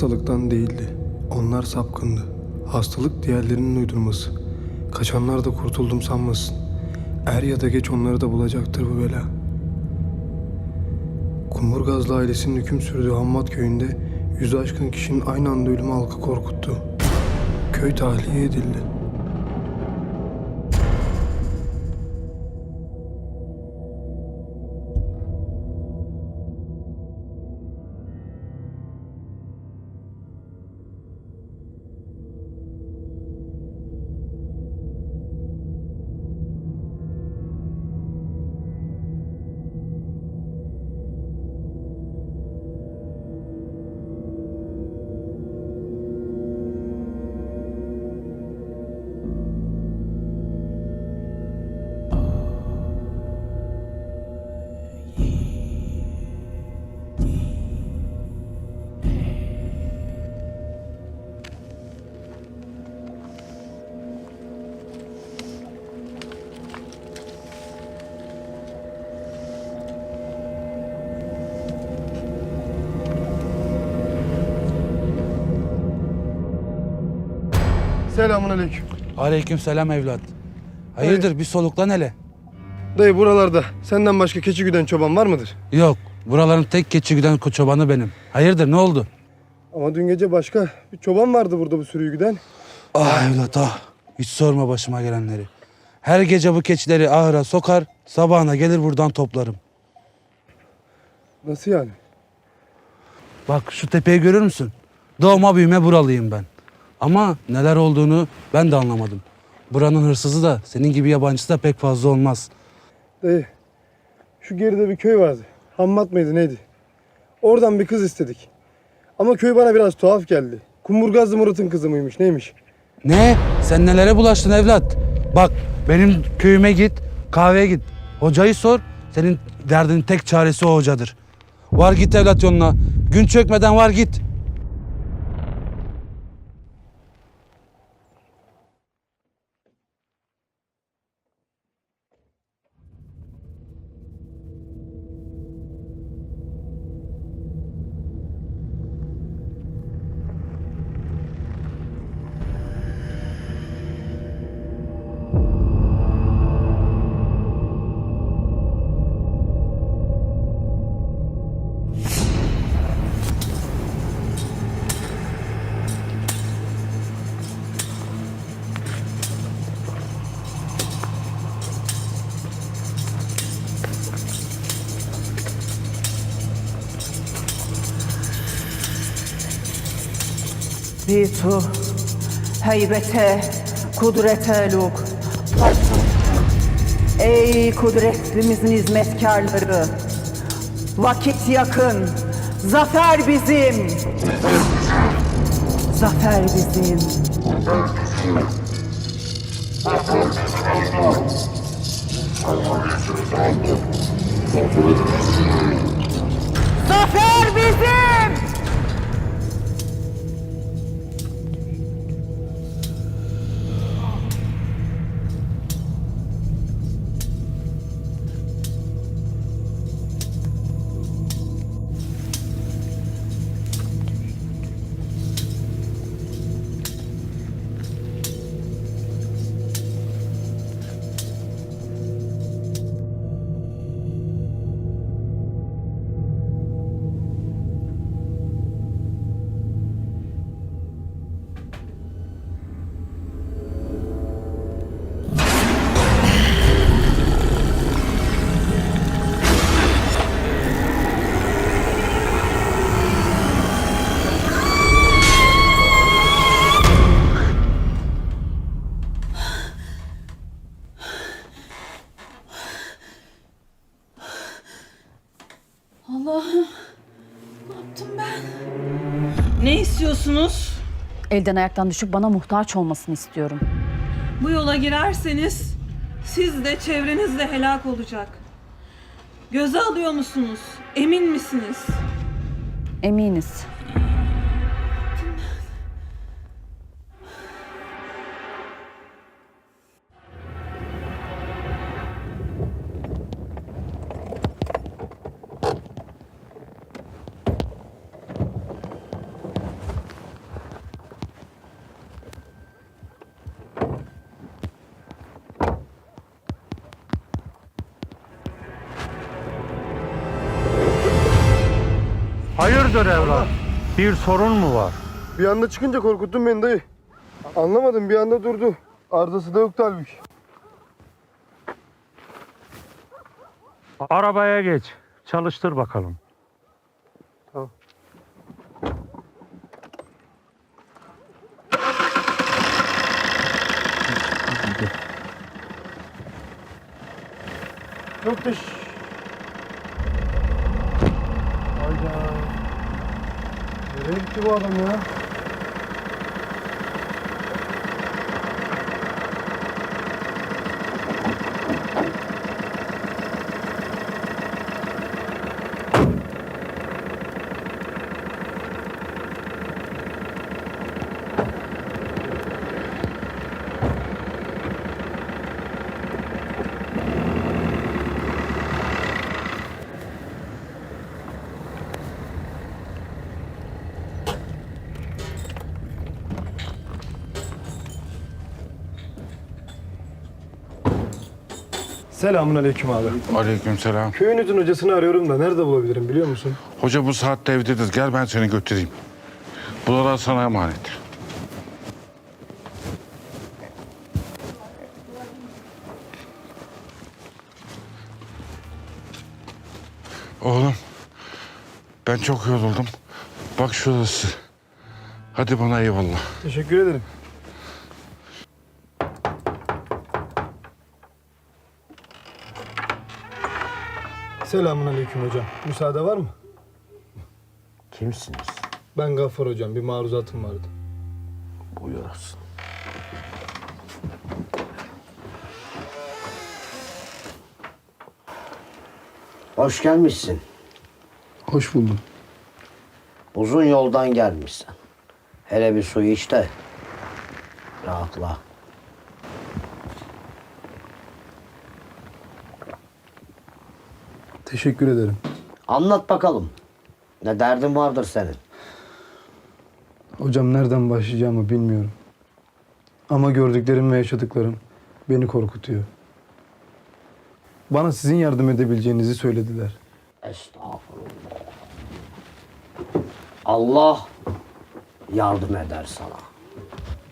hastalıktan değildi. Onlar sapkındı. Hastalık diğerlerinin uydurması. Kaçanlar da kurtuldum sanmasın. Er ya da geç onları da bulacaktır bu bela. Kumburgazlı ailesinin hüküm sürdüğü Hammat köyünde yüzü aşkın kişinin aynı anda ölümü halkı korkuttu. Köy tahliye edildi. Selamun aleyküm. Aleyküm selam evlat. Hayırdır bir soluklan hele. Dayı buralarda senden başka keçi güden çoban var mıdır? Yok buraların tek keçi güden çobanı benim. Hayırdır ne oldu? Ama dün gece başka bir çoban vardı burada bu sürüyü güden. Ah evlat ah. Hiç sorma başıma gelenleri. Her gece bu keçileri ahıra sokar, sabahına gelir buradan toplarım. Nasıl yani? Bak şu tepeyi görür müsün? Doğma büyüme buralıyım ben. Ama neler olduğunu ben de anlamadım. Buranın hırsızı da senin gibi yabancısı da pek fazla olmaz. Dayı şu geride bir köy vardı. Hammat mıydı neydi? Oradan bir kız istedik. Ama köy bana biraz tuhaf geldi. Kumburgazlı Murat'ın kızı mıymış neymiş? Ne? Sen nelere bulaştın evlat? Bak benim köyüme git, kahveye git. Hocayı sor. Senin derdinin tek çaresi o hocadır. Var git evlat yoluna. Gün çökmeden var git. Bitu, heybete, kudrete luk. Ey kudretimizin hizmetkarları, vakit yakın, zafer bizim. Zafer bizim. Zafer bizim. Ne yaptım ben? Ne istiyorsunuz? Elden ayaktan düşüp bana muhtaç olmasını istiyorum. Bu yola girerseniz siz de çevreniz de helak olacak. Göze alıyor musunuz? Emin misiniz? Eminiz. Hayırdır evlat? Bir sorun mu var? Bir anda çıkınca korkuttun beni dayı. Anlamadım bir anda durdu. Ardası da yoktu halbuki. Arabaya geç. Çalıştır bakalım. Yok da gitti bu adam ya? Selamun aleyküm abi. Aleykümselam. Köyünüzün hocasını arıyorum da nerede bulabilirim biliyor musun? Hoca bu saatte evdedir. Gel ben seni götüreyim. Buralar sana emanet. Oğlum, ben çok yoruldum. Bak şurası. Hadi bana eyvallah. Teşekkür ederim. Selamun aleyküm hocam. Müsaade var mı? Kimsiniz? Ben Gaffar hocam. Bir maruzatım vardı. Buyurasın. Hoş gelmişsin. Hoş buldum. Uzun yoldan gelmişsin. Hele bir su iç de rahatla. Teşekkür ederim. Anlat bakalım. Ne derdin vardır senin? Hocam nereden başlayacağımı bilmiyorum. Ama gördüklerim ve yaşadıklarım beni korkutuyor. Bana sizin yardım edebileceğinizi söylediler. Estağfurullah. Allah yardım eder sana.